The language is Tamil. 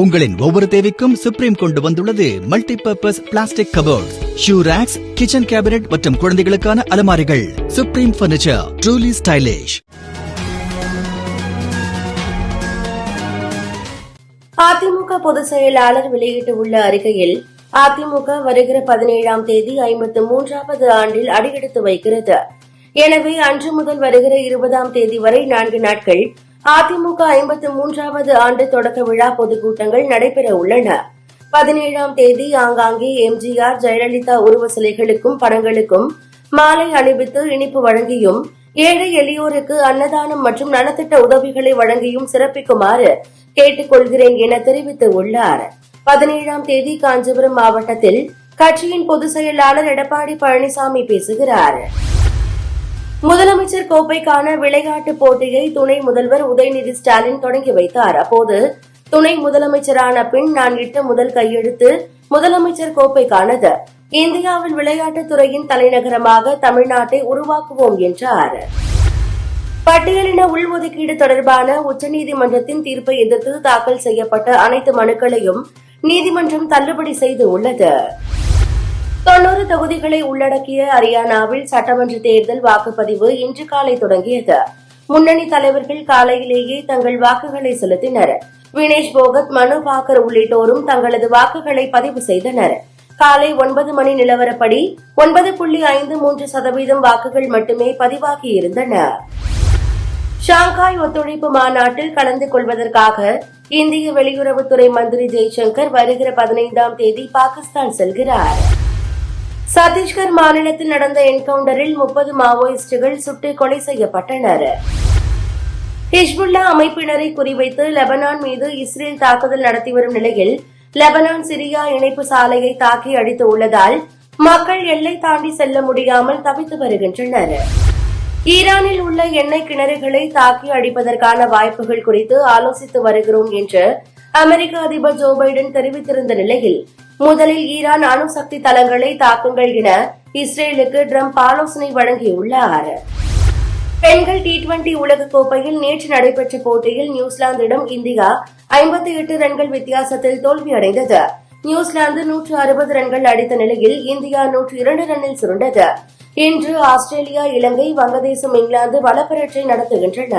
உங்களின் ஒவ்வொரு தேவைக்கும் சுப்ரீம் கொண்டு வந்துள்ளது multi purpose plastic cupboard shoe racks kitchen cabinet மற்றும் குழந்தைகளுக்கான அலமாரிகள். Supreme furniture truly stylish AIADMK பொதுச் செயலாளர் வெளியிட்டுள்ள அறிக்கையில் அதிமுக வருகிற பதினேழாம் தேதி ஐம்பத்து மூன்றாவது ஆண்டில் அடியெடுத்து வைக்கிறது. எனவே அன்று முதல் வருகிற இருபதாம் தேதி வரை நான்கு நாட்கள் அதிமுக ஐம்பத்து மூன்றாவது ஆண்டு தொடக்க விழா பொதுக்கூட்டங்கள் நடைபெற உள்ளன. பதினேழாம் தேதி ஆங்காங்கே எம்ஜிஆர் ஜெயலலிதா உருவ சிலைகளுக்கும் படங்களுக்கும் மாலை அணிவித்து இனிப்பு வழங்கியும் ஏழை எளியோருக்கு அன்னதானம் மற்றும் நலத்திட்ட உதவிகளை வழங்கியும் சிறப்பிக்குமாறு கேட்டுக் கொள்கிறேன் என தெரிவித்து உள்ளார். பதினேழாம் தேதி காஞ்சிபுரம் மாவட்டத்தில் கட்சியின் பொதுச் செயலாளர் எடப்பாடி பழனிசாமி பேசுகிறார். முதலமைச்சர் கோப்பைக்கான விளையாட்டுப் போட்டியை துணை முதல்வர் உதயநிதி ஸ்டாலின் தொடங்கி வைத்தார். அப்போது துணை முதலமைச்சரான பின் நான் இட்ட முதல் கையெழுத்து முதலமைச்சர் கோப்பைக்கானது. இந்தியாவில் விளையாட்டுத் துறையின் தலைநகரமாக தமிழ்நாட்டை உருவாக்குவோம் என்றார். பட்டியலின உள்ஒதுக்கீடு தொடர்பான உச்சநீதிமன்றத்தின் தீர்ப்பை எதிர்த்து தாக்கல் செய்யப்பட்ட அனைத்து மனுக்களையும் நீதிமன்றம் தள்ளுபடி செய்து உள்ளது. தொன்னூறு தொகுதிகளை உள்ளடக்கிய ஹரியானாவில் சட்டமன்ற தேர்தல் வாக்குப்பதிவு இன்று காலை தொடங்கியது. முன்னணி தலைவர்கள் காலையிலேயே தங்கள் வாக்குகளை செலுத்தினர். வினேஷ் போகத் மனு பாக்கர் உள்ளிட்டோரும் தங்களது வாக்குகளை பதிவு செய்தனர். காலை ஒன்பது மணி நிலவரப்படி ஒன்பது புள்ளி ஐந்து மூன்று சதவீதம் வாக்குகள் மட்டுமே பதிவாகியிருந்தன. ஷாங்காய் ஒத்துழைப்பு மாநாட்டில் கலந்து கொள்வதற்காக இந்திய வெளியுறவுத்துறை மந்திரி ஜெய்சங்கர் வருகிற பதினைந்தாம் தேதி பாகிஸ்தான் செல்கிறார். சத்தீஸ்கர் மாநிலத்தில் நடந்த என்கவுண்டரில் முப்பது மாவோயிஸ்டுகள் சுட்டு கொலை செய்யப்பட்டனர். ஹிஸ்புல்லா அமைப்பினரை குறிவைத்து லெபனான் மீது இஸ்ரேல் தாக்குதல் நடத்தி வரும் நிலையில் லெபனான் சிரியா இணைப்பு சாலையை தாக்கி அடித்து உள்ளதால் மக்கள் எல்லை தாண்டி செல்ல முடியாமல் தவித்து வருகின்றனர். ஈரானில் உள்ள எண்ணெய் கிணறுகளை தாக்கி அடிப்பதற்கான வாய்ப்புகள் குறித்து ஆலோசித்து வருகிறோம் என்று அமெரிக்க அதிபர் ஜோ பைடன் தெரிவித்திருந்த நிலையில் முதலில் ஈரான் அணுசக்தி தளங்களை தாக்குங்கள் என இஸ்ரேலுக்கு ட்ரம்ப் ஆலோசனை வழங்கியுள்ளார். பெண்கள் டி டுவெண்டி உலகக்கோப்பையில் நேற்று நடைபெற்ற போட்டியில் நியூசிலாந்திடம் இந்தியா ஐம்பத்தி எட்டு ரன்கள் வித்தியாசத்தில் தோல்வியடைந்தது. நியூசிலாந்து நூற்று அறுபது ரன்கள் அடித்த நிலையில் இந்தியா நூற்று இரண்டு ரன்னில் சுருண்டது. இன்று ஆஸ்திரேலியா இலங்கை வங்கதேசம் இங்கிலாந்து வளப்பரட்சை நடத்துகின்றன.